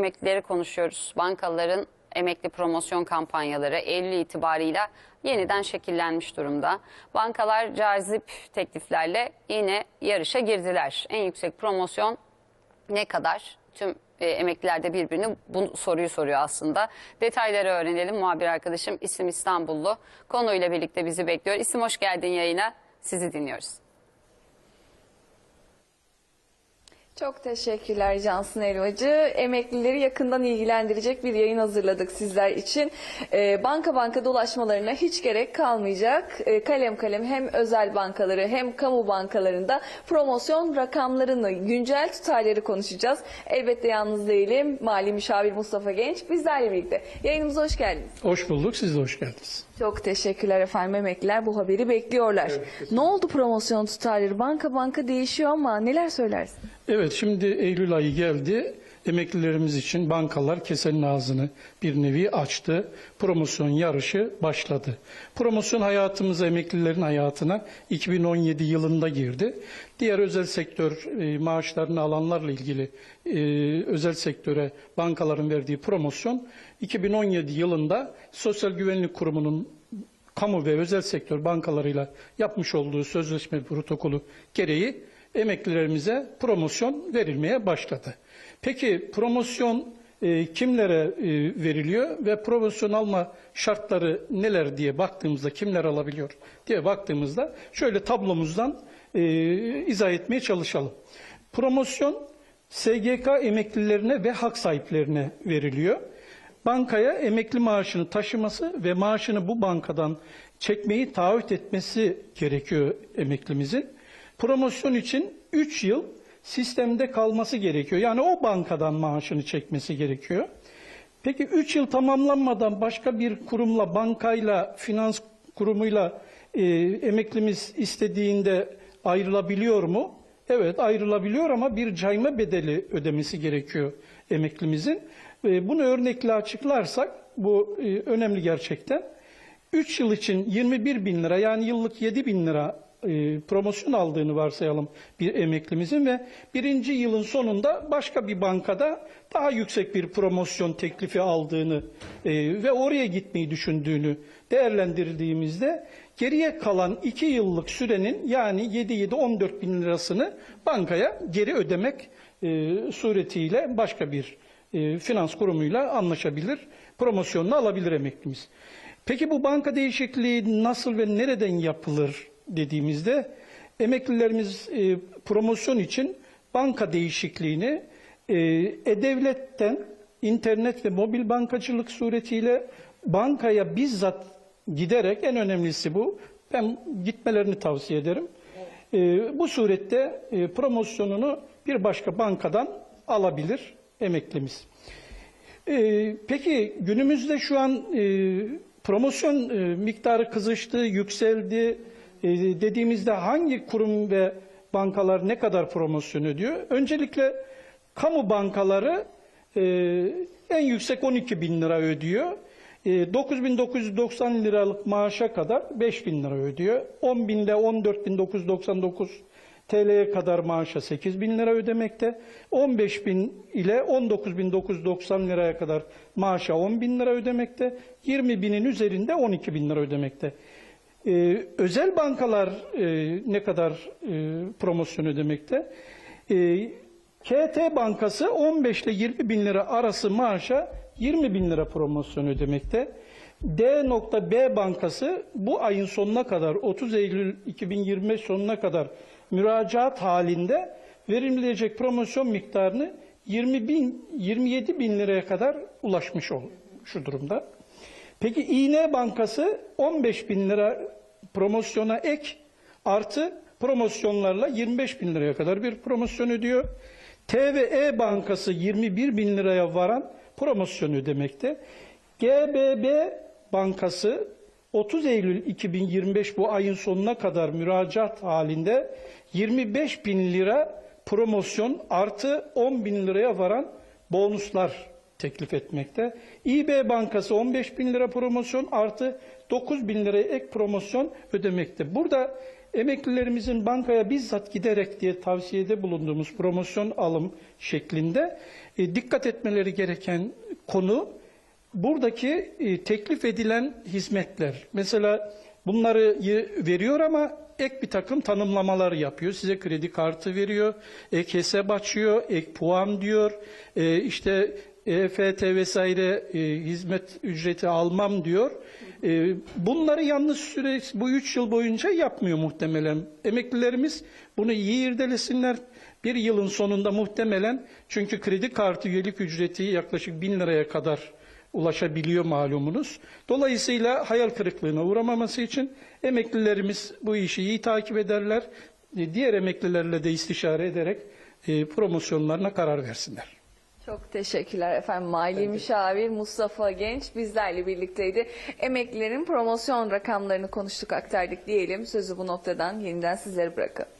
emeklileri konuşuyoruz. Bankaların emekli promosyon kampanyaları Eylül itibarıyla yeniden şekillenmiş durumda. Bankalar cazip tekliflerle yine yarışa girdiler. En yüksek promosyon ne kadar? Tüm e, emekliler de birbirine bu soruyu soruyor aslında. Detayları öğrenelim. Muhabir arkadaşım İsim İstanbullu konuyla birlikte bizi bekliyor. İsim hoş geldin yayına. Sizi dinliyoruz. Çok teşekkürler Cansın Elvacı. Emeklileri yakından ilgilendirecek bir yayın hazırladık sizler için. Ee, banka banka dolaşmalarına hiç gerek kalmayacak. Ee, kalem kalem hem özel bankaları hem kamu bankalarında promosyon rakamlarını, güncel tutarları konuşacağız. Elbette yalnız değilim. Mali Müşavir Mustafa Genç bizlerle birlikte. Yayınımıza hoş geldiniz. Hoş bulduk, siz de hoş geldiniz. Çok teşekkürler efendim. Emekliler bu haberi bekliyorlar. ne oldu promosyon tutarları? Banka banka değişiyor ama neler söylersin? Evet, şimdi Eylül ayı geldi. Emeklilerimiz için bankalar kesenin ağzını bir nevi açtı. Promosyon yarışı başladı. Promosyon hayatımıza, emeklilerin hayatına 2017 yılında girdi. Diğer özel sektör e, maaşlarını alanlarla ilgili e, özel sektöre bankaların verdiği promosyon 2017 yılında Sosyal Güvenlik Kurumu'nun kamu ve özel sektör bankalarıyla yapmış olduğu sözleşme protokolü gereği emeklilerimize promosyon verilmeye başladı. Peki promosyon e, kimlere e, veriliyor ve promosyon alma şartları neler diye baktığımızda kimler alabiliyor diye baktığımızda şöyle tablomuzdan e, izah etmeye çalışalım. Promosyon SGK emeklilerine ve hak sahiplerine veriliyor. Bankaya emekli maaşını taşıması ve maaşını bu bankadan çekmeyi taahhüt etmesi gerekiyor emeklimizin. Promosyon için 3 yıl sistemde kalması gerekiyor. Yani o bankadan maaşını çekmesi gerekiyor. Peki 3 yıl tamamlanmadan başka bir kurumla, bankayla, finans kurumuyla e, emeklimiz istediğinde ayrılabiliyor mu? Evet ayrılabiliyor ama bir cayma bedeli ödemesi gerekiyor emeklimizin. E, bunu örnekle açıklarsak bu e, önemli gerçekten. 3 yıl için 21 bin lira yani yıllık 7 bin lira e, promosyon aldığını varsayalım bir emeklimizin ve birinci yılın sonunda başka bir bankada daha yüksek bir promosyon teklifi aldığını e, ve oraya gitmeyi düşündüğünü değerlendirdiğimizde geriye kalan 2 yıllık sürenin yani 7-7-14 bin lirasını bankaya geri ödemek e, suretiyle başka bir e, finans kurumuyla anlaşabilir, promosyonunu alabilir emeklimiz. Peki bu banka değişikliği nasıl ve nereden yapılır dediğimizde emeklilerimiz e, promosyon için banka değişikliğini e, e-devletten internet ve mobil bankacılık suretiyle bankaya bizzat giderek en önemlisi bu. Ben gitmelerini tavsiye ederim. E, bu surette e, promosyonunu bir başka bankadan alabilir emeklimiz. E, peki günümüzde şu an e, promosyon e, miktarı kızıştı, yükseldi dediğimizde hangi kurum ve bankalar ne kadar promosyon ödüyor? Öncelikle kamu bankaları e, en yüksek 12 bin lira ödüyor. E, 9.990 liralık maaşa kadar 5 bin lira ödüyor. 10 bin ile 14.999 TL'ye kadar maaşa 8 bin lira ödemekte. 15 bin ile 19.990 liraya kadar maaşa 10 bin lira ödemekte. 20 binin üzerinde 12 bin lira ödemekte. Ee, özel bankalar e, ne kadar e, promosyon ödemekte? E, KT Bankası 15 ile 20 bin lira arası maaşa 20 bin lira promosyon ödemekte. D.B Bankası bu ayın sonuna kadar 30 Eylül 2025 sonuna kadar müracaat halinde verilecek promosyon miktarını 20 bin 27 bin liraya kadar ulaşmış ol şu durumda. Peki İğne Bankası 15 bin lira promosyona ek artı promosyonlarla 25 bin liraya kadar bir promosyon ödüyor. TVE Bankası 21 bin liraya varan promosyon ödemekte. GBB Bankası 30 Eylül 2025 bu ayın sonuna kadar müracaat halinde 25 bin lira promosyon artı 10 bin liraya varan bonuslar teklif etmekte. İB Bankası 15 bin lira promosyon artı 9 bin liraya ek promosyon ödemekte. Burada emeklilerimizin bankaya bizzat giderek diye tavsiyede bulunduğumuz promosyon alım şeklinde e, dikkat etmeleri gereken konu buradaki e, teklif edilen hizmetler. Mesela bunları veriyor ama ek bir takım tanımlamalar yapıyor. Size kredi kartı veriyor, ek hesap açıyor, ek puan diyor, e, işte EFT vesaire e, hizmet ücreti almam diyor. E, bunları yalnız süre bu üç yıl boyunca yapmıyor muhtemelen. Emeklilerimiz bunu iyi irdelesinler. Bir yılın sonunda muhtemelen çünkü kredi kartı üyelik ücreti yaklaşık bin liraya kadar ulaşabiliyor malumunuz. Dolayısıyla hayal kırıklığına uğramaması için emeklilerimiz bu işi iyi takip ederler. E, Diğer emeklilerle de istişare ederek e, promosyonlarına karar versinler. Çok teşekkürler efendim. Mali müşavir Mustafa Genç bizlerle birlikteydi. Emeklilerin promosyon rakamlarını konuştuk aktardık diyelim. Sözü bu noktadan yeniden sizlere bırakalım.